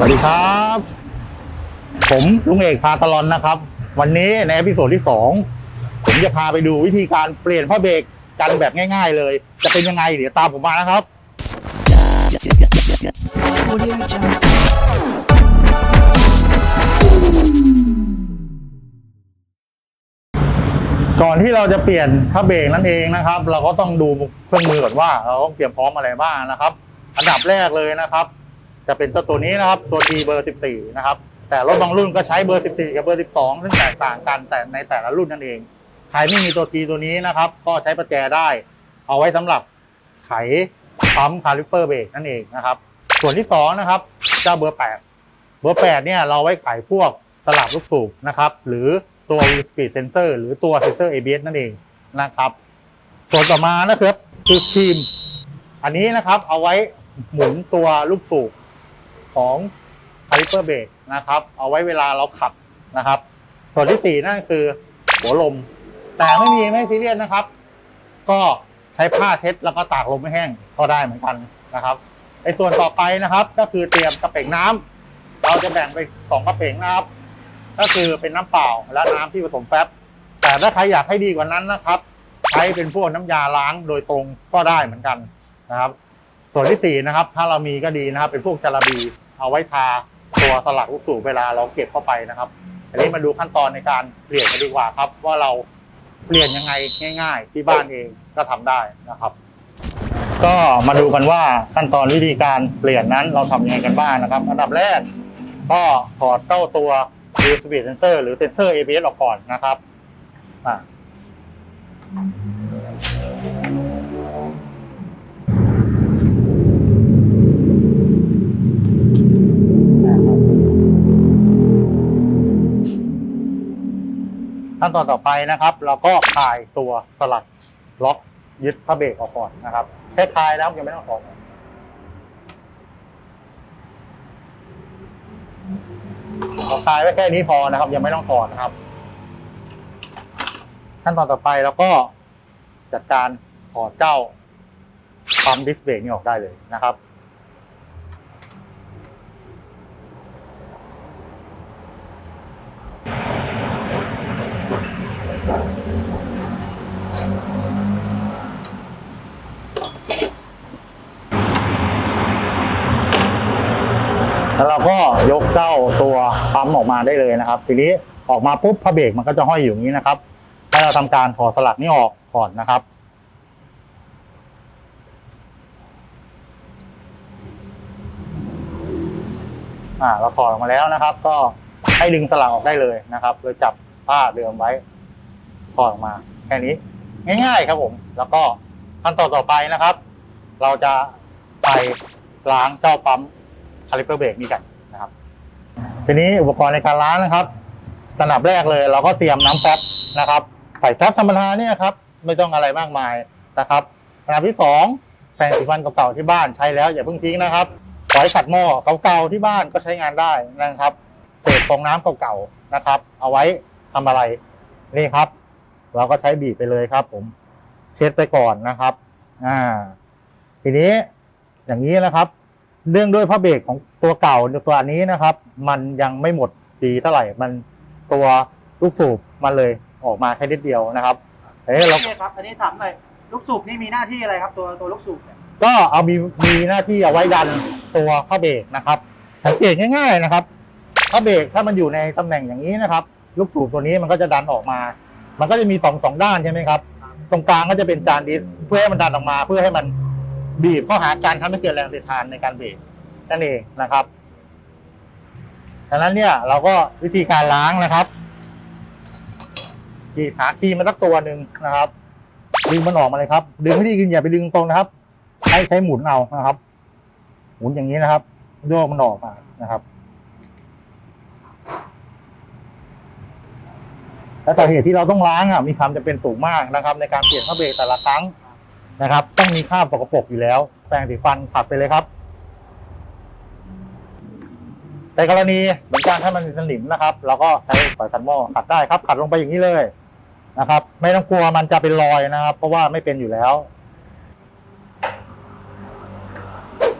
สวัสดีครับ ผมลุงเอกพาตลอนนะครับ วันนี้ในเอพิโซดที่สองผมจะพาไปดูวิธีการเปลี่ยนผ้าเบรกกันแบบง่ายๆเลย จะเป็นยังไงเดี๋ยวตามผมมานะครับ ก่อนที่เราจะเปลี่ยนผ้าเบรกนั่นเองนะครับ เราก็ต้องดูเครื่องมือก่อนว่า เราต้องเตรียมพร้อมอะไรบ้างนะครับ อันดับแรกเลยนะครับ จะเป็นตัวตัวนี้นะครับตัว T เบอร์ 14 นะครับ แต่รถบางรุ่นก็ใช้เบอร์ 14 กับเบอร์ 12 ซึ่งแตกต่างกันแต่ในแต่ละรุ่นนั่นเอง ใครไม่มีตัว T ตัวนี้นะครับ ก็ใช้ประแจได้ เอาไว้สำหรับไขปั๊มคาลิปเปอร์เบรกนั่นเองนะครับ ส่วนที่สองนะครับเจ้าเบอร์ 8 เบอร์ 8 เนี่ยเราไว้ไขพวกสลับลูกสูบนะครับ หรือตัว wheel speed sensor หรือตัว sensor ABS นั่นเองนะครับ ส่วนต่อมานะครับคือครีม อันนี้นะครับเอาไว้หมุนตัวลูกสูบ ของคาลิเปอร์เบรกนะครับ เอาไว้เวลาเราขับนะครับ ส่วนที่สี่นั่นคือหัวลม แต่ไม่มีไม่ซีเรียสนะครับ ก็ใช้ผ้าเช็ดแล้วก็ตากลมไม่แห้งก็ได้เหมือนกันนะครับไอ้ส่วนต่อไปนะครับ ก็คือเตรียมกระเป๋งน้ำเราจะแบ่งเป็นสองกระเป๋งนะครับ ก็คือเป็นน้ำเปล่าและน้ำที่ผสมแป๊บแต่ถ้าใครอยากให้ดีกว่านั้นนะครับ ใช้เป็นพวกน้ำยาล้างโดยตรงก็ได้เหมือนกันนะครับ ส่วนที่สี่นะครับ ถ้าเรามีก็ดีนะครับ เป็นพวกจาระบี เอาไว้ทาตัวสลักลูกสูบเวลาเราเก็บเข้าไปนะครับ อันนี้มาดูขั้นตอนในการเปลี่ยนกันดีกว่าครับ ว่าเราเปลี่ยนยังไงง่าย ๆ ที่บ้านเองก็ทำได้นะครับ ก็มาดูกันว่าขั้นตอนวิธีการเปลี่ยนนั้นเราทำยังไงกันบ้างนะครับ อันดับแรก ก็ถอดเจ้าตัว u s b sensor หรือเซนเซอร์ ABS ออกก่อนนะครับอ่า ขั้นตอนต่อไปนะครับ เราก็คลายตัวสลักล็อกยึดพระเบรกออกก่อนนะครับแค่คลายแล้วยังไม่ต้องถอดเราคลายไว้แค่นี้พอนะครับ ยังไม่ต้องถอดนะครับ ขั้นตอนต่อไปเราก็จัดการถอดเจ้าปั๊มดิสเบรกนี่ออกได้เลยนะครับ แล้วเราก็ยกเจ้าตัวปั๊มออกมาได้เลยนะครับ ทีนี้ออกมาปุ๊บพระเบรกมันก็จะห้อยอยู่อย่างนี้นะครับให้เราทำการถอดสลักนี้ออกก่อนนะครับ อ่าเราถอดออกมาแล้วนะครับ ก็ให้ดึงสลักออกได้เลยนะครับโดยจับผ้าเดิมไว้ถอดออกมาแค่นี้ ง่ายๆครับผม แล้วก็ขั้นตอนต่อไปนะครับ เราจะไปล้างเจ้าปั๊ม คาลิเปอร์เบรกนี่กันนะครับ ทีนี้อุปกรณ์ในการล้างนะครับสนับแรกเลยเราก็เตรียมน้ำแป๊บนะครับใส่แป๊บธรรมดาเนี่ยครับไม่ต้องอะไรมากมายนะครับอันดับที่สองแปรงสีฟันเก่าๆที่บ้านใช้แล้วอย่าเพิ่งทิ้งนะครับฝอยขัดหม้อเก่าๆที่บ้านก็ใช้งานได้นะครับเศษฟองน้ำเก่าๆนะครับ เอาไว้ทำอะไรนี่ครับ เราก็ใช้บีบไปเลยครับ ผม เช็ดไปก่อนนะครับ อ่า ทีนี้อย่างนี้นะครับ เนื่องด้วยพระเบรกของตัวเก่าตัวอันนี้นะครับ มันยังไม่หมดดีเท่าไหร่มันตัวลูกสูบมันเลยออกมาแค่นิดเดียวนะครับอันนี้เราโอเคครับอันนี้ถามหน่อยลูกสูบนี่มีหน้าที่อะไรครับ ตัวตัวลูกสูบเนี่ยก็เอามีมีหน้าที่เอาไว้ดันตัวพระเบรกนะครับสังเกตง่าย ๆนะครับพระเบรกถ้ามันอยู่ในตำแหน่งอย่างนี้นะครับ ลูกสูบตัวนี้มันก็จะดันออกมา มันก็จะมีสองสองด้านใช่ไหมครับ ตรงกลางก็จะเป็นจานดิสเพื่อให้มันดันออกมา เพื่อให้มัน บีบเข้าหากันทำให้เกิดแรงเสียดทานในการเบรกนั่นเองนะครับดังนั้นเนี่ยเราก็วิธีการล้างนะครับกีบหาครีมมาสักตัวหนึ่งนะครับ ดึงมันออกมาเลยครับ ดึงให้ดีขึ้นอย่าไปดึงตรงนะครับ ใช้ใช้หมุนเอานะครับ หมุนอย่างนี้นะครับโยกมันออกมานะครับและสาเหตุที่เราต้องล้างอะมีความจำเป็นสูงมากนะครับ ในการเปลี่ยนผ้าเบรกแต่ละครั้ง นะครับ ต้องมีคราบสกปรกอยู่แล้ว แปรงสีฟันขัดไปเลยครับในกรณีเหมือนกันถ้ามันมีสนิมนะครับ เราก็ใช้ฝอยขัดหม้อขัดได้ครับ ขัดลงไปอย่างนี้เลยนะครับ ไม่ต้องกลัวมันจะเป็นรอยนะครับ เพราะว่าไม่เป็นอยู่แล้ว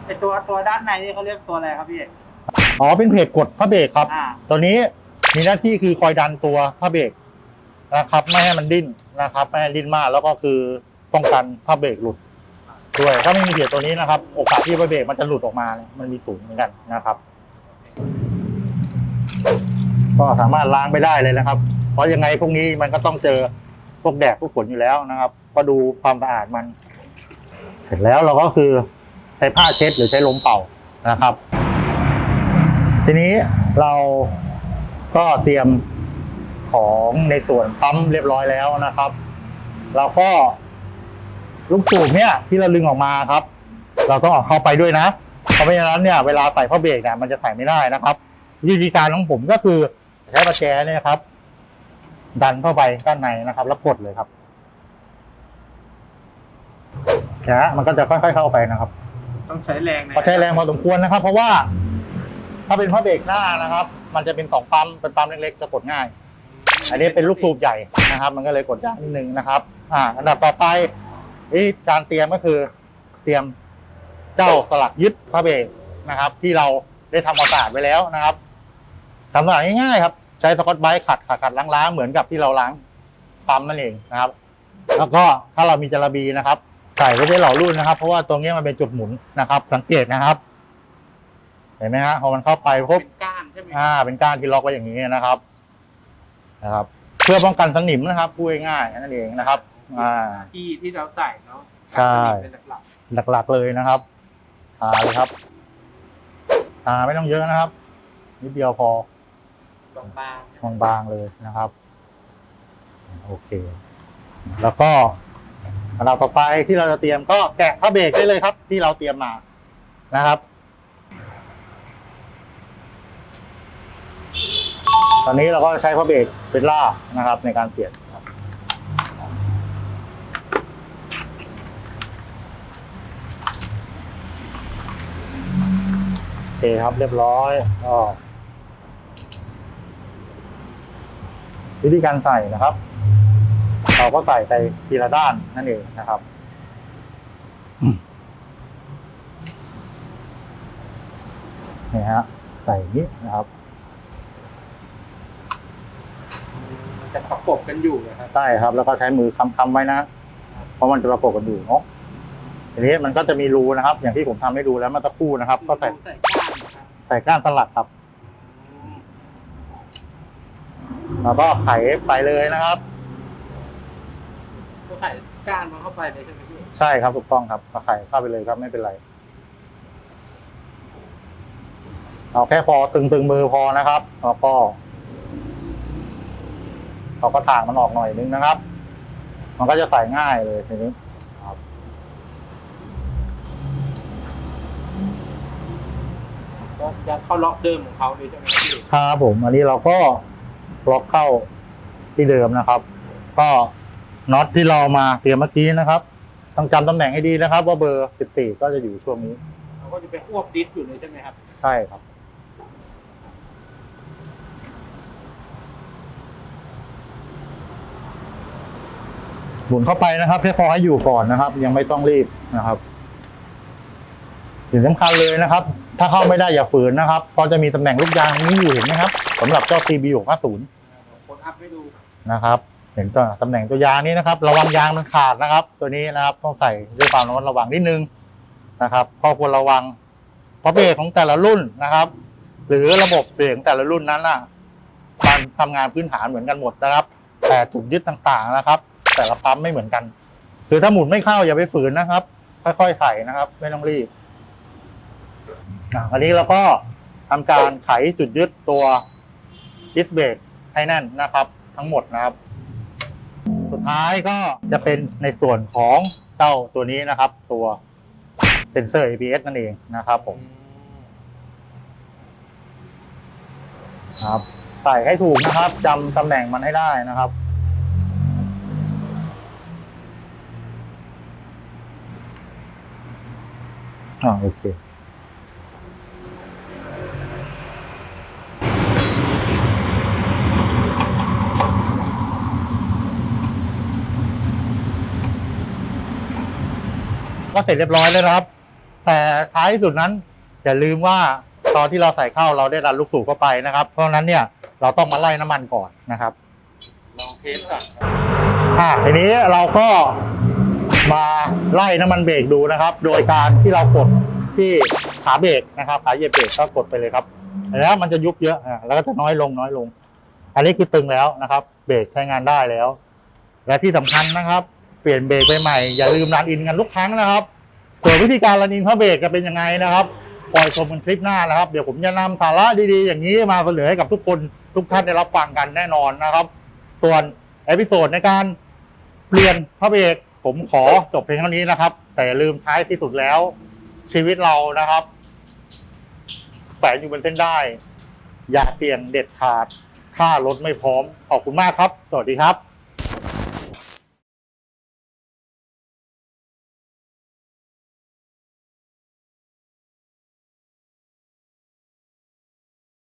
ไอตัวตัวด้านในนี่เขาเรียกตัวอะไรครับพี่เอกอ๋อเป็นเพจกดพระเบรกครับ อ่า ตัวนี้มีหน้าที่คือคอยดันตัวพระเบรกนะครับ ไม่ให้มันดิ้นนะครับ ไม่ให้ดิ้นมากแล้วก็คือ ป้องกันพระเบรกหลุดด้วย ถ้าไม่มีเพจตัวนี้นะครับ โอกาสที่พระเบรกมันจะหลุดออกมาเนี่ยมันมีสูงเหมือนกันนะครับ ก็สามารถล้างไปได้เลยนะครับ เพราะยังไงพวกนี้มันก็ต้องเจอพวกแดดพวกฝนอยู่แล้วนะครับ ก็ดูความสะอาดมัน เสร็จแล้วเราก็คือใช้ผ้าเช็ดหรือใช้ลมเป่านะครับ ทีนี้เราก็เตรียมของในส่วนปั๊มเรียบร้อยแล้วนะครับ เราก็ ลูกสูบเนี่ยที่เราลึงออกมาครับ เราต้องเอาเข้าไปด้วยนะ เพราะไม่อย่างนั้นเนี่ยเวลาใส่ผ้าเบรกเนี่ยมันจะใส่ไม่ได้นะครับ วิธีการของผมก็คือใช้ประแจเนี่ยครับ ดันเข้าไปด้านในนะครับ แล้วกดเลยครับนะมันก็จะค่อยๆเข้าไปนะครับ ต้องใช้แรงในพอใช้แรงพอสมควรนะครับ เพราะว่า ถ้าเป็นผ้าเบรกหน้านะครับ มันจะเป็นสองปั๊มเป็นปั๊มเล็กๆจะกดง่าย อันนี้เป็นลูกสูบใหญ่นะครับ มันก็เลยกดยากนิดนึงนะครับ อ่า อันดับต่อไป ที่การเตรียมก็คือเตรียมเจ้าสลักยึดผ้าเบรกนะครับ ที่เราได้ทำความสะอาดไว้แล้วนะครับทำสะอาดง่ายๆครับ ใช้สกอตไบรท์ขัดขัดขัดล้างๆเหมือนกับที่เราล้างปั๊มนั่นเองนะครับ แล้วก็ถ้าเรามีจระบีนะครับใส่ไว้ใช้หล่อรุ่นนะครับ เพราะว่าตรงนี้มันเป็นจุดหมุนนะครับ สังเกตนะครับ เห็นไหมฮะพอมันเข้าไปปุ๊บเป็นก้านใช่ไหมอ่า เป็นก้านที่ล็อกไว้อย่างนี้นะครับ นะครับ เพื่อป้องกันสนิมนะครับพูดง่ายๆนั่นเองนะครับ อ่า ที่ที่เราใส่เนาะใช่ เป็นหลักหลักๆเลยนะครับทาเลยครับทาไม่ต้องเยอะนะครับนิดเดียวพอๆตรงบางบางๆเลยนะครับ โอเค แล้วก็อันดับต่อไปที่เราจะเตรียมก็แกะผ้าเบรกได้เลยครับ ที่เราเตรียมมานะครับ ตอนนี้เราก็ใช้ผ้าเบรกเป็นล่านะครับ ในการเปลี่ยนครับโอ เคครับเรียบร้อยก็วิธีการใส่นะครับ เราก็ใส่ไปทีละด้านนั่นเองนะครับนี่ฮะใส่อย่างนี้นะครับมันจะประกบกันอยู่นะครับใช่ครับ แล้วก็ใช้มือค้ำๆไว้นะเพราะมันจะประกบกันอยู่เนาะทีนี้มันก็จะมีรูนะครับ อย่างที่ผมทำให้ดูแล้วเมื่อสักครู่นะครับ ก็ใส่ ใส่ก้านนะครับใส่ก้านสลักครับ แล้วก็ไขไปเลยนะครับ ก็ใส่ก้านมันเข้าไปเลยใช่ไหมพี่ใช่ครับถูกต้องครับก็ไขเข้าไปเลยครับไม่เป็นไร เอาแค่พอตึงๆมือพอนะครับแล้วก็เราก็ถางมันออกหน่อยนึงนะครับ มันก็จะใส่ง่ายเลยทีนี้ครับ ก็จะเข้าล็อกเดิมของเขาเลยใช่ไหมพี่ครับผม อันนี้เราก็ล็อกเข้าที่เดิมนะครับ ก็น็อตที่เรามาเตรียมเมื่อกี้นะครับ ต้องจำตำแหน่งให้ดีนะครับ ว่าเบอร์ 14 ก็จะอยู่ช่วงนี้ เราก็จะไปควบดิสอยู่เลยใช่ไหมครับ ใช่ครับ หมุนเข้าไปนะครับแค่พอให้อยู่ก่อนนะครับ ยังไม่ต้องรีบนะครับ สิ่งสำคัญเลยนะครับ ถ้าเข้าไม่ได้อย่าฝืนนะครับเพราะจะมีตำแหน่งลูกยางนี้อยู่เห็นไหมครับสำหรับเจ้า CB 650คนอัพให้ดูนะครับเห็นตัวตำแหน่งตัวยางนี้นะครับ ระวังยางมันขาดนะครับ ตัวนี้นะครับต้องใส่ด้วยความระมัดระวังนิดนึงนะครับก็ควรระวังเพราะเบรกของแต่ละรุ่นนะครับ หรือระบบเบรกของแต่ละรุ่นนั้นน่ะมันทำงานพื้นฐานเหมือนกันหมดนะครับ แต่จุดยึดต่างๆนะครับ แต่ละปั๊มไม่เหมือนกัน คือถ้าหมุนไม่เข้าอย่าไปฝืนนะครับ ค่อยๆใส่นะครับ ไม่ต้องรีบ อะอันนี้เราก็ทำการไขจุดยึดตัวดิสเบรกให้แน่นนะครับ ทั้งหมดนะครับ สุดท้ายก็จะเป็นในส่วนของเจ้าตัวนี้นะครับ ตัวเซนเซอร์ ABS นั่นเองนะครับผมครับใส่ให้ถูกนะครับจำตำแหน่งมันให้ได้นะครับ อ่าโอเค ก็เสร็จเรียบร้อยแล้วครับ แต่ท้ายสุดนั้นอย่าลืมว่าตอนที่เราใส่เข้าเราได้ดันลูกสูบเข้าไปนะครับ เพราะนั้นเนี่ยเราต้องมาไล่น้ำมันก่อนนะครับลองเทสก่อนอะทีนี้เราก็มาไล่น้ำมันเบรกดูนะครับ โดยการที่เรากดที่ขาเบรกนะครับขาเหยียบเบรกก็กดไปเลยครับแล้วมันจะยุบเยอะอะแล้วก็จะน้อยลงน้อยลง อันนี้คือตึงแล้วนะครับ เบรกใช้งานได้แล้ว และที่สำคัญนะครับ เปลี่ยนเบรกไปใหม่ อย่าลืมรันอินกันทุกครั้งนะครับ ส่วนวิธีการรันอินเพระเบรกจะเป็นยังไงนะครับปล่อยชมกันคลิปหน้านะครับ เดี๋ยวผมจะนำสาระดีๆ อย่างนี้มาเสนอให้กับทุกคนทุกท่านได้รับฟังกันแน่นอนนะครับ ส่วนเอพิโซดในการเปลี่ยนพระเบรกผมขอจบเพียงเท่านี้นะครับ แต่อย่าลืมท้ายที่สุดแล้ว ชีวิตเรานะครับแฝงอยู่บนเส้นได้ อย่าเสี่ยงเด็ดขาด ถ้ารถไม่พร้อม ขอบคุณมากครับ สวัสดีครับ